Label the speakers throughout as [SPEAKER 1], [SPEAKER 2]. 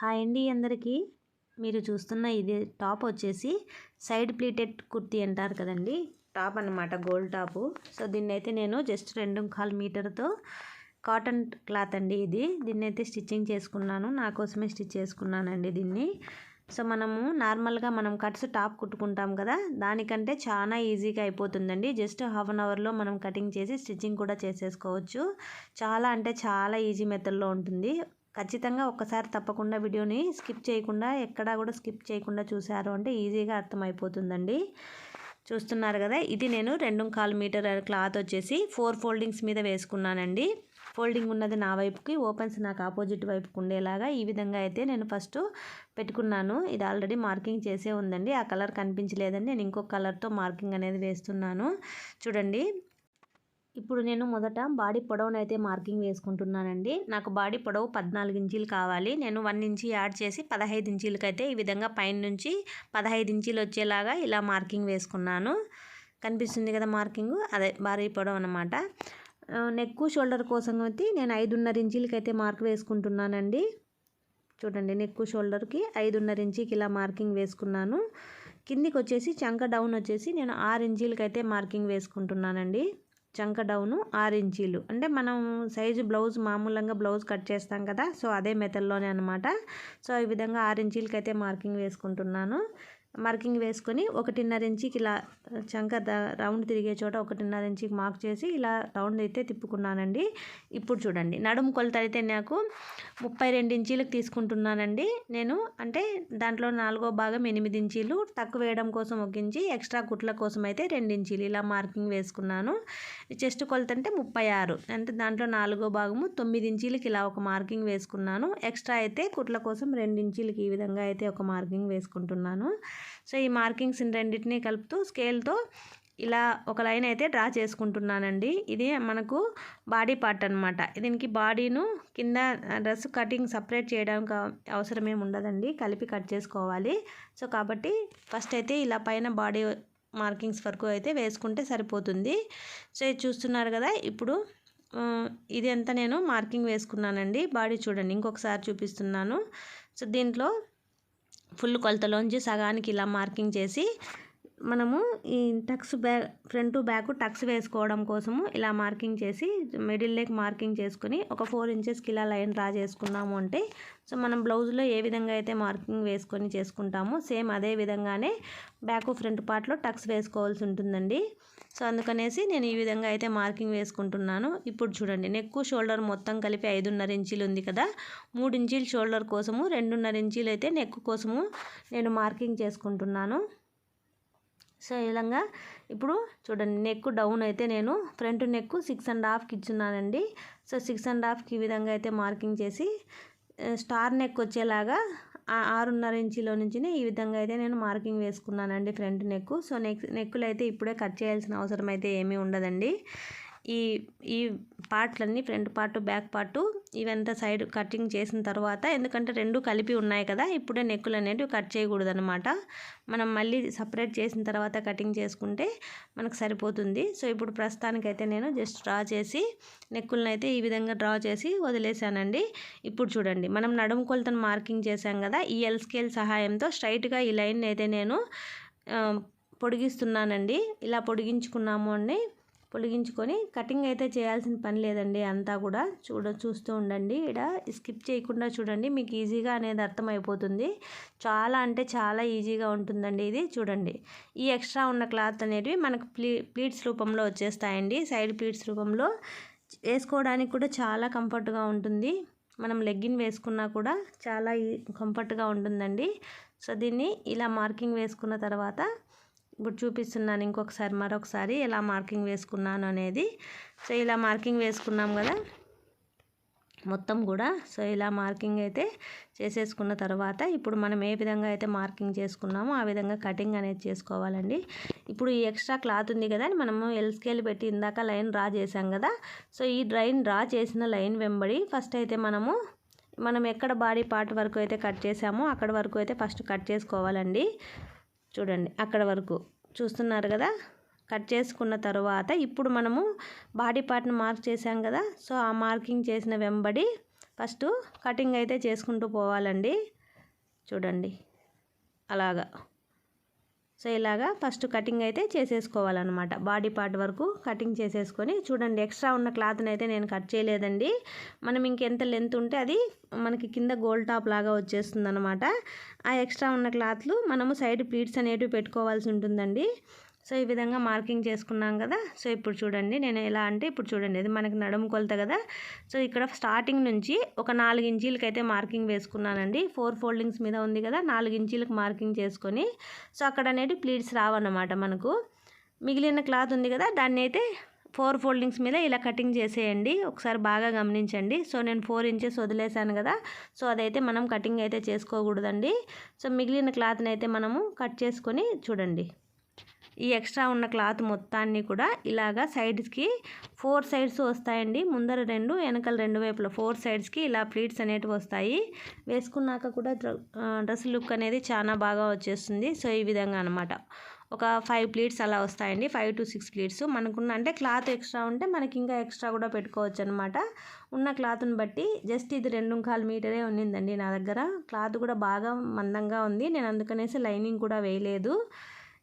[SPEAKER 1] Hi అండి అందరికీ. మీరు చూస్తున్న ఇది టాప్ వచ్చేసి సైడ్ ప్లీటెడ్ కుర్తీ అంటారు కదండి. టాప్ అనమాట గోల్డ్ టాపు. సో దీన్ని అయితే నేను జస్ట్ రెండు కాల్ మీటర్తో కాటన్ క్లాత్ అండి ఇది. దీన్ని అయితే స్టిచ్చింగ్ చేసుకున్నాను. నా కోసమే స్టిచ్ చేసుకున్నానండి దీన్ని. సో మనము నార్మల్గా మనం కట్స్ టాప్ కుట్టుకుంటాం కదా దానికంటే చాలా ఈజీగా అయిపోతుందండి. జస్ట్ హాఫ్ అన్ అవర్లో మనం కటింగ్ చేసి స్టిచ్చింగ్ కూడా చేసేసుకోవచ్చు. చాలా అంటే చాలా ఈజీ మెథడ్లో ఉంటుంది. ఖచ్చితంగా ఒక్కసారి తప్పకుండా వీడియోని స్కిప్ చేయకుండా ఎక్కడా కూడా స్కిప్ చేయకుండా చూసారు అంటే ఈజీగా అర్థమైపోతుందండి. చూస్తున్నారు కదా ఇది నేను రెండు కాలు మీటర్ క్లాత్ వచ్చేసి ఫోర్ ఫోల్డింగ్స్ మీద వేసుకున్నానండి. ఫోల్డింగ్ ఉన్నది నా వైపుకి ఓపెన్స్ నాకు ఆపోజిట్ వైపుకి ఉండేలాగా ఈ విధంగా అయితే నేను ఫస్ట్ పెట్టుకున్నాను. ఇది ఆల్రెడీ మార్కింగ్ చేసే ఉందండి. ఆ కలర్ కనిపించలేదని నేను ఇంకొక కలర్తో మార్కింగ్ అనేది వేస్తున్నాను. చూడండి ఇప్పుడు నేను మొదట బాడీ పొడవునైతే మార్కింగ్ వేసుకుంటున్నానండి. నాకు బాడీ పొడవు పద్నాలుగు ఇంచీలు కావాలి. నేను వన్ ఇంచి యాడ్ చేసి పదహైదు ఇంచీలకైతే ఈ విధంగా పైన నుంచి పదహైదు ఇంచీలు వచ్చేలాగా ఇలా మార్కింగ్ వేసుకున్నాను. కనిపిస్తుంది కదా మార్కింగ్? అదే బాడీ పొడవు అనమాట నెక్ షోల్డర్ కోసం అయితే నేను ఐదున్నర ఇంచీలకైతే మార్క్ వేసుకుంటున్నానండి. చూడండి నెక్ షోల్డర్కి ఐదున్నర ఇంచీకి ఇలా మార్కింగ్ వేసుకున్నాను. కిందికి వచ్చేసి చంక డౌన్ వచ్చేసి నేను ఆరు ఇంచీలకైతే మార్కింగ్ వేసుకుంటున్నానండి. చంక డౌను ఆరు ఇంచీలు అంటే మనం సైజు బ్లౌజ్ మామూలుగా బ్లౌజ్ కట్ చేస్తాం కదా సో అదే మెథడ్లోనే అనమాట సో ఈ విధంగా ఆరు ఇంచీలకి అయితే మార్కింగ్ వేసుకుంటున్నాను. మార్కింగ్ వేసుకొని ఒకటిన్నర ఇంచుకి ఇలా చంక రౌండ్ తిరిగే చోట ఒకటిన్నర ఇంచుకి మార్క్ చేసి ఇలా రౌండ్ అయితే తిప్పుకున్నానండి. ఇప్పుడు చూడండి నడుము కొలత అయితే నాకు ముప్పై రెండు ఇంచీలకు తీసుకుంటున్నానండి. నేను అంటే దాంట్లో నాలుగో భాగం ఎనిమిది ఇంచీలు తక్కువ వేయడం కోసం ఒక ఇంచి ఎక్స్ట్రా కుట్ల కోసం అయితే రెండు ఇంచీలు ఇలా మార్కింగ్ వేసుకున్నాను. చెస్ట్ కొలత అంటే ముప్పై ఆరు అంటే దాంట్లో నాలుగో భాగము తొమ్మిది ఇంచీలకి ఇలా ఒక మార్కింగ్ వేసుకున్నాను. ఎక్స్ట్రా అయితే కుట్ల కోసం రెండు ఇంచీలకి ఈ విధంగా అయితే ఒక మార్కింగ్ వేసుకుంటున్నాను. సో ఈ మార్కింగ్స్ రెండింటినీ కలుపుతూ స్కేల్తో ఇలా ఒక లైన్ అయితే డ్రా చేసుకుంటున్నానండి. ఇది మనకు బాడీ పార్ట్ అనమాట దీనికి బాడీను కింద డ్రెస్ కటింగ్ సపరేట్ చేయడానికి అవసరం ఏమి ఉండదండి. కలిపి కట్ చేసుకోవాలి. సో కాబట్టి ఫస్ట్ అయితే ఇలా పైన బాడీ మార్కింగ్స్ వరకు అయితే వేసుకుంటే సరిపోతుంది. సో ఇది చూస్తున్నారు కదా ఇప్పుడు ఇది అంతా నేను మార్కింగ్ వేసుకున్నానండి. బాడీ చూడండి ఇంకొకసారి చూపిస్తున్నాను. సో దీంట్లో ఫుల్ కొలతలోంచి సగానికి ఇలా మార్కింగ్ చేసి మనము ఈ tucks bag front back tucks వేసుకోవడం కోసము ఇలా మార్కింగ్ చేసి మిడిల్ లెగ్ మార్కింగ్ చేసుకొని ఒక ఫోర్ ఇంచెస్కి ఇలా లైన్ డ్రా చేసుకున్నాము అంటే సో మనం బ్లౌజ్లో ఏ విధంగా అయితే మార్కింగ్ వేసుకొని చేసుకుంటామో సేమ్ అదే విధంగానే బ్యాక్ ఫ్రంట్ పార్ట్లో టక్స్ వేసుకోవాల్సి ఉంటుందండి. సో అందుకనేసి నేను ఈ విధంగా అయితే మార్కింగ్ వేసుకుంటున్నాను. ఇప్పుడు చూడండి నెక్ షోల్డర్ మొత్తం కలిపి ఐదున్నర ఇంచీలు ఉంది కదా. మూడు ఇంచీలు షోల్డర్ కోసము రెండున్నర ఇంచీలు అయితే నెక్ కోసము నేను మార్కింగ్ చేసుకుంటున్నాను. సో ఈ విధంగా ఇప్పుడు చూడండి నెక్ డౌన్ అయితే నేను ఫ్రంట్ నెక్ సిక్స్ అండ్ హాఫ్కి ఇచ్చున్నానండి సో సిక్స్ అండ్ హాఫ్కి ఈ విధంగా అయితే మార్కింగ్ చేసి స్టార్ నెక్ వచ్చేలాగా ఆరున్నర ఇంచులో నుంచి ఈ విధంగా అయితే నేను మార్కింగ్ వేసుకున్నానండి ఫ్రంట్ నెక్ సో నెక్ నెక్కులు అయితే ఇప్పుడే కట్ చేయాల్సిన అవసరం అయితే ఏమీ ఉండదండి. ఈ ఈ పార్ట్లన్నీ ఫ్రంట్ పార్ట్ బ్యాక్ పార్ట్ ఇవంతా సైడ్ కటింగ్ చేసిన తర్వాత ఎందుకంటే రెండు కలిపి ఉన్నాయి కదా ఇప్పుడే నెక్కులు అనేటివి కట్ చేయకూడదు అనమాట మనం మళ్ళీ సపరేట్ చేసిన తర్వాత కటింగ్ చేసుకుంటే మనకు సరిపోతుంది. సో ఇప్పుడు ప్రస్తుతానికైతే నేను జస్ట్ డ్రా చేసి నెక్కులను అయితే ఈ విధంగా డ్రా చేసి వదిలేసానండి ఇప్పుడు చూడండి మనం నడుము కొలతను మార్కింగ్ చేసాం కదా ఈ ఎల్ స్కేల్ సహాయంతో స్ట్రైట్గా ఈ లైన్ అయితే నేను పొడిగిస్తున్నానండి. ఇలా పొడిగించుకున్నాము అండి. పొలిగించుకొని కటింగ్ అయితే చేయాల్సిన పని లేదండి. అంతా కూడా చూడ చూస్తూ ఉండండి. ఇక్కడ స్కిప్ చేయకుండా చూడండి. మీకు ఈజీగా అనేది అర్థమైపోతుంది. చాలా అంటే చాలా ఈజీగా ఉంటుందండి ఇది. చూడండి. ఈ ఎక్స్ట్రా ఉన్న క్లాత్ అనేవి మనకు ప్లీ ప్లీట్స్ రూపంలో వచ్చేస్తాయండి. సైడ్ ప్లీట్స్ రూపంలో వేసుకోవడానికి కూడా చాలా కంఫర్ట్గా ఉంటుంది. మనం లెగ్గిన్ వేసుకున్నా కూడా చాలా కంఫర్ట్గా ఉంటుందండి. సో దీన్ని ఇలా మార్కింగ్ వేసుకున్న తర్వాత ఇప్పుడు చూపిస్తున్నాను ఇంకొకసారి మరొకసారి ఎలా మార్కింగ్ వేసుకున్నాను అనేది. సో ఇలా మార్కింగ్ వేసుకున్నాం కదా. మొత్తం కూడా. సో ఇలా మార్కింగ్ అయితే చేసేసుకున్న తర్వాత ఇప్పుడు మనం ఏ విధంగా అయితే మార్కింగ్ చేసుకున్నామో ఆ విధంగా కటింగ్ అనేది చేసుకోవాలండి. ఇప్పుడు ఈ ఎక్స్ట్రా క్లాత్ ఉంది కదా మనము ఎల్ స్కేల్ పెట్టి ఇందాక లైన్ డ్రా చేసాం కదా. సో ఈ లైన్ డ్రా చేసిన లైన్ వెంబడి ఫస్ట్ అయితే మనము మనం ఎక్కడ బాడీ పార్ట్ వరకు అయితే కట్ చేసామో అక్కడ వరకు అయితే ఫస్ట్ కట్ చేసుకోవాలండి. చూడండి అక్కడ వరకు చూస్తున్నారు కదా? కట్ చేసుకున్న తర్వాత ఇప్పుడు మనము బాడీ పార్ట్ని మార్క్ చేసాం కదా? సో ఆ మార్కింగ్ చేసిన వెంబడి ఫస్ట్ కటింగ్ అయితే చేసుకుంటూ పోవాలండి. చూడండి అలాగా. సో ఇలాగా ఫస్ట్ కటింగ్ అయితే చేసేసుకోవాలన్నమాట. బాడీ పార్ట్ వరకు కటింగ్ చేసేసుకొని చూడండి ఎక్స్ట్రా ఉన్న క్లాత్ని అయితే నేను కట్ చేయలేదండి. మనం ఇంకెంత లెంత్ ఉంటే అది మనకి కింద గోల్డ్ టాప్ లాగా వచ్చేస్తుంది అనమాట ఆ ఎక్స్ట్రా ఉన్న క్లాత్లు మనము సైడ్ ప్లీట్స్ అనేటివి పెట్టుకోవాల్సి ఉంటుందండి. సో ఈ విధంగా మార్కింగ్ చేసుకున్నాం కదా. సో ఇప్పుడు చూడండి నేను ఎలా అంటే ఇప్పుడు చూడండి ఇది మనకి నడుము కొలత కదా. సో ఇక్కడ స్టార్టింగ్ నుంచి ఒక నాలుగు ఇంచీలకి అయితే మార్కింగ్ వేసుకున్నానండి. ఫోర్ ఫోల్డింగ్స్ మీద ఉంది కదా నాలుగు ఇంచీలకు మార్కింగ్ చేసుకొని. సో అక్కడ అనేది ప్లీట్స్ రావన్నమాట మనకు. మిగిలిన క్లాత్ ఉంది కదా దాన్ని అయితే ఫోర్ ఫోల్డింగ్స్ మీద ఇలా కటింగ్ చేసేయండి. ఒకసారి బాగా గమనించండి. సో నేను ఫోర్ ఇంచెస్ వదిలేసాను కదా. సో అదైతే మనం కటింగ్ అయితే చేసుకోకూడదండి. సో మిగిలిన క్లాత్ని అయితే మనము కట్ చేసుకొని చూడండి. ఈ ఎక్స్ట్రా ఉన్న క్లాత్ మొత్తాన్ని కూడా ఇలాగా సైడ్స్కి ఫోర్ సైడ్స్ వస్తాయండి. ముందర రెండు వెనకల రెండు వైపుల ఫోర్ సైడ్స్కి ఇలా ప్లీట్స్ అనేటివి వస్తాయి. వేసుకున్నాక కూడా డ్రెస్ లుక్ అనేది చాలా బాగా వచ్చేస్తుంది. సో ఈ విధంగా అనమాట ఒక ఫైవ్ ప్లీట్స్ అలా వస్తాయండి. Five to six pleats. మనకున్న అంటే క్లాత్ ఎక్స్ట్రా ఉంటే మనకి ఇంకా ఎక్స్ట్రా కూడా పెట్టుకోవచ్చు అనమాట ఉన్న క్లాత్ని బట్టి జస్ట్ ఇది రెండు కాలు మీటరే ఉన్నిందండి నా దగ్గర. క్లాత్ కూడా బాగా మందంగా ఉంది. నేను అందుకనేసి లైనింగ్ కూడా వేయలేదు.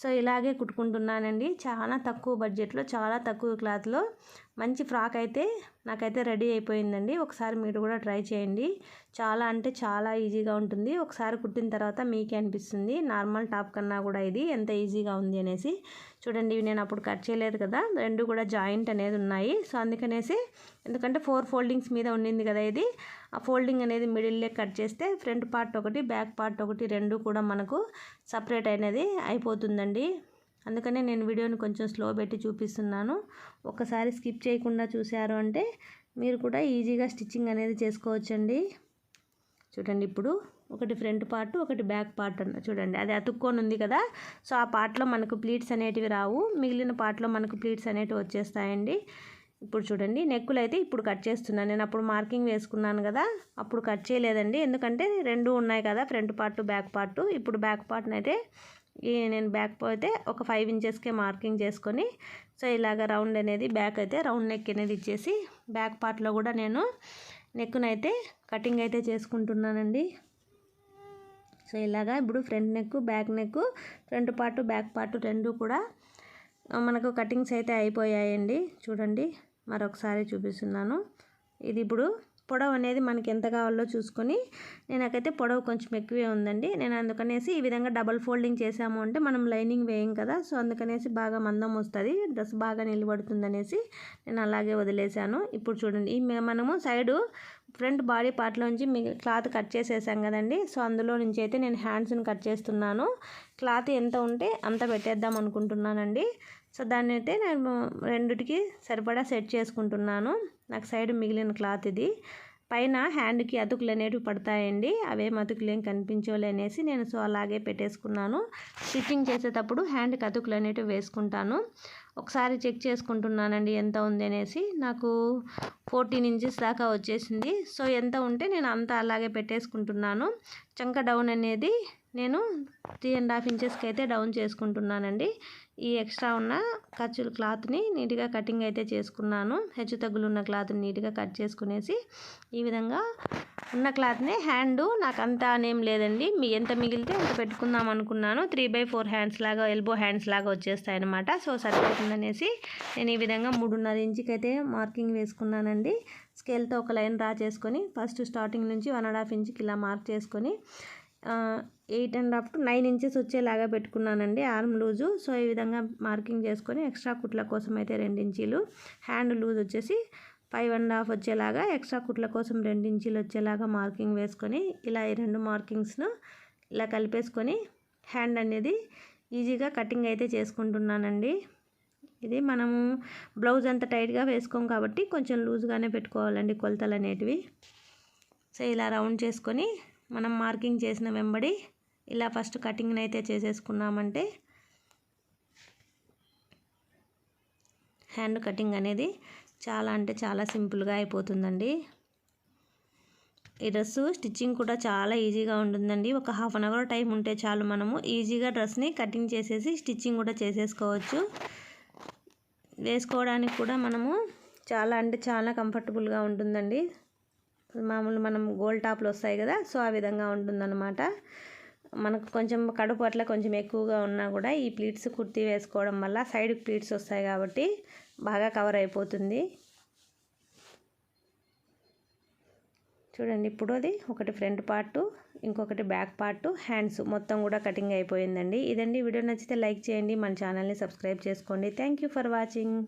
[SPEAKER 1] సో ఇలాగే కుట్టుకుంటున్నానండి. చాలా తక్కువ బడ్జెట్లో చాలా తక్కువ క్లాత్లో. మంచి ఫ్రాక్ అయితే నాకైతే రెడీ అయిపోయిందండి. ఒకసారి మీరు కూడా ట్రై చేయండి. చాలా అంటే చాలా ఈజీగా ఉంటుంది. ఒకసారి కుట్టిన తర్వాత మీకే అనిపిస్తుంది. నార్మల్ టాప్ కన్నా కూడా ఇది ఎంత ఈజీగా ఉంది అనేసి. చూడండి ఇవి నేను అప్పుడు కట్ చేయలేదు కదా. రెండు కూడా జాయింట్ అనేది ఉన్నాయి. సో అందుకనేసి ఎందుకంటే ఫోర్ ఫోల్డింగ్స్ మీద ఉండింది కదా ఇది. ఆ ఫోల్డింగ్ అనేది మిడిల్లే కట్ చేస్తే ఫ్రంట్ పార్ట్ ఒకటి బ్యాక్ పార్ట్ ఒకటి రెండు కూడా మనకు సపరేట్ అనేది అయిపోతుందండి. అందుకనే నేను వీడియోని కొంచెం స్లో పెట్టి చూపిస్తున్నాను. ఒకసారి స్కిప్ చేయకుండా చూశారు అంటే మీరు కూడా ఈజీగా స్టిచ్చింగ్ అనేది చేసుకోవచ్చండి. చూడండి ఇప్పుడు ఒకటి ఫ్రంట్ పార్ట్ ఒకటి బ్యాక్ పార్ట్ అన్న చూడండి. అది అతుక్కొని ఉంది కదా సో ఆ పార్ట్లో మనకు ప్లీట్స్ అనేటివి రావు. మిగిలిన పార్ట్లో మనకు ప్లీట్స్ అనేటివి వచ్చేస్తాయండి. ఇప్పుడు చూడండి నెక్కులు అయితే ఇప్పుడు కట్ చేస్తున్నాను నేను అప్పుడు మార్కింగ్ వేసుకున్నాను కదా అప్పుడు కట్ చేయలేదండి. ఎందుకంటే రెండు ఉన్నాయి కదా ఫ్రంట్ పార్ట్ బ్యాక్ పార్ట్. ఇప్పుడు బ్యాక్ పార్ట్ని అయితే ఈ నేను బ్యాక్ పోతే ఒక ఫైవ్ ఇంచెస్కే మార్కింగ్ చేసుకొని సో ఇలాగ రౌండ్ అనేది బ్యాక్ అయితే రౌండ్ నెక్ అనేది ఇచ్చేసి బ్యాక్ పార్ట్లో కూడా నేను నెక్కునైతే కటింగ్ అయితే చేసుకుంటున్నానండి. సో ఇలాగా ఇప్పుడు front neck back neck front part back part రెండు కూడా మనకు కటింగ్స్ అయితే అయిపోయాయండి. చూడండి. మరొకసారి చూపిస్తున్నాను. ఇది ఇప్పుడు పొడవు అనేది మనకి ఎంత కావాలో చూసుకొని నేనకైతే పొడవు కొంచెం ఎక్కువే ఉందండి. నేను అందుకనేసి ఈ విధంగా డబల్ ఫోల్డింగ్ చేసాము అంటే మనం లైనింగ్ వేయం కదా సో అందుకనేసి బాగా మందం వస్తుంది డ్రెస్ బాగా నిలబడుతుంది అనేసి నేను అలాగే వదిలేశాను. ఇప్పుడు చూడండి ఈ మనము సైడు ఫ్రంట్ బాడీ పార్ట్లోంచి మీ క్లాత్ కట్ చేసేసాం కదండి సో అందులో నుంచి అయితే నేను హ్యాండ్స్ని కట్ చేస్తున్నాను. క్లాత్ ఎంత ఉంటే అంత పెట్టేద్దాం అనుకుంటున్నానండి. సో దాన్ని అయితే నేను రెండిటికి సరిపడా సెట్ చేసుకుంటున్నాను. నాకు సైడ్ మిగిలిన క్లాత్ ఇది. పైన హ్యాండ్కి అతుకులు అనేవి పడతాయండి. అవే అతుకులు ఏం కనిపించోలే అనేసి నేను సో అలాగే పెట్టేసుకున్నాను. స్టిచ్చింగ్ చేసేటప్పుడు హ్యాండ్కి అతుకులు అనేటివి వేసుకుంటాను. ఒకసారి చెక్ చేసుకుంటున్నానండి ఎంత ఉంది అనేసి. నాకు ఫోర్టీన్ ఇంచెస్ దాకా వచ్చేసింది. సో ఎంత ఉంటే నేను అంత అలాగే పెట్టేసుకుంటున్నాను. చంక డౌన్ అనేది నేను త్రీ అండ్ హాఫ్ ఇంచెస్కి అయితే డౌన్ చేసుకుంటున్నానండి. ఈ ఎక్స్ట్రా ఉన్న ఖర్చుల క్లాత్ని నీట్గా కటింగ్ అయితే చేసుకున్నాను. హెచ్చు తగ్గులు ఉన్న క్లాత్ని నీట్గా కట్ చేసుకునేసి ఈ విధంగా ఉన్న క్లాత్ని హ్యాండ్ నాకు అంత అనేం లేదండి. మీ ఎంత మిగిలితే అంత పెట్టుకుందాం అనుకున్నాను. త్రీ బై ఫోర్ హ్యాండ్స్ లాగా ఎల్బో హ్యాండ్స్ లాగా వచ్చేస్తాయి అనమాట సో సరిపోతుందనేసి నేను ఈ విధంగా మూడున్నర ఇంచుకి అయితే మార్కింగ్ వేసుకున్నానండి. స్కేల్తో ఒక లైన్ డ్రా చేసుకొని ఫస్ట్ స్టార్టింగ్ నుంచి వన్ అండ్ హాఫ్ ఇంచుకి ఇలా మార్క్ చేసుకొని eight and half to nine inches వచ్చేలాగా పెట్టుకున్నానండి ఆర్మ్ లూజు. సో ఈ విధంగా మార్కింగ్ చేసుకొని ఎక్స్ట్రా కుట్ల కోసం అయితే రెండు ఇంచీలు. హ్యాండ్ లూజ్ వచ్చేసి ఫైవ్ అండ్ హాఫ్ వచ్చేలాగా ఎక్స్ట్రా కుట్ల కోసం రెండు ఇంచీలు వచ్చేలాగా మార్కింగ్ వేసుకొని ఇలా ఈ రెండు మార్కింగ్స్ను ఇలా కలిపేసుకొని హ్యాండ్ అనేది ఈజీగా కటింగ్ అయితే చేసుకుంటున్నానండి. ఇది మనము బ్లౌజ్ అంత టైట్గా వేసుకోం కాబట్టి కొంచెం లూజ్గానే పెట్టుకోవాలండి కొలతలు అనేటివి. సో ఇలా రౌండ్ చేసుకొని మనం మార్కింగ్ చేసిన వెంబడి ఇలా ఫస్ట్ కటింగ్ని అయితే చేసేసుకున్నామంటే హ్యాండ్ కటింగ్ అనేది చాలా అంటే చాలా సింపుల్గా అయిపోతుందండి. ఈ డ్రెస్సు స్టిచ్చింగ్ కూడా చాలా ఈజీగా ఉంటుందండి. ఒక హాఫ్ అన్ అవర్ టైం ఉంటే చాలు మనము ఈజీగా డ్రెస్ని కటింగ్ చేసేసి స్టిచ్చింగ్ కూడా చేసేసుకోవచ్చు. వేసుకోవడానికి కూడా మనము చాలా అంటే చాలా కంఫర్టబుల్గా ఉంటుందండి. మామూలు మనం గోల్డ్ టాప్లు వస్తాయి కదా సో ఆ విధంగా ఉంటుందన్నమాట. మనకు కొంచెం కడుపు అట్లా కొంచెం ఎక్కువగా ఉన్నా కూడా ఈ ప్లీట్స్ కుర్తి వేసుకోవడం వల్ల సైడ్ ప్లీట్స్ వస్తాయి కాబట్టి బాగా కవర్ అయిపోతుంది. చూడండి ఇప్పుడు అది ఒకటి ఫ్రంట్ పార్ట్ ఇంకొకటి బ్యాక్ పార్ట్ హ్యాండ్స్ మొత్తం కూడా కటింగ్ అయిపోయిందండి. ఇదండి వీడియో నచ్చితే లైక్ చేయండి మన ఛానల్ని సబ్స్క్రైబ్ చేసుకోండి. Thank you for watching.